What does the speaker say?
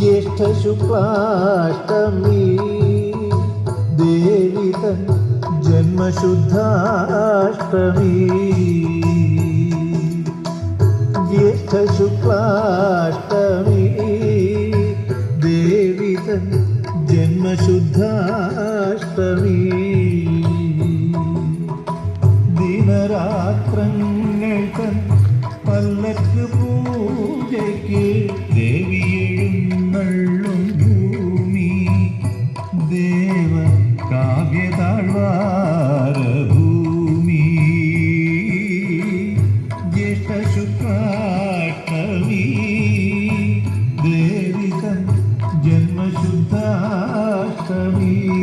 ज्येष्ठ शुक्लाष्टमी। देवी जन्म शुद्धाष्टमी ज्येष्ठ शुक्लाष्टमी। देवी जन्म शुद्धाष्टमी दिनरात्रङ्गल् पूजे की ദേവ കാവ്യതാഴ്വാരഭൂമി ജ്യേഷ്ഠശുക്രാഷ്ടമി. ദേവിതം ജന്മശുദ്ധാഷ്ടമീ.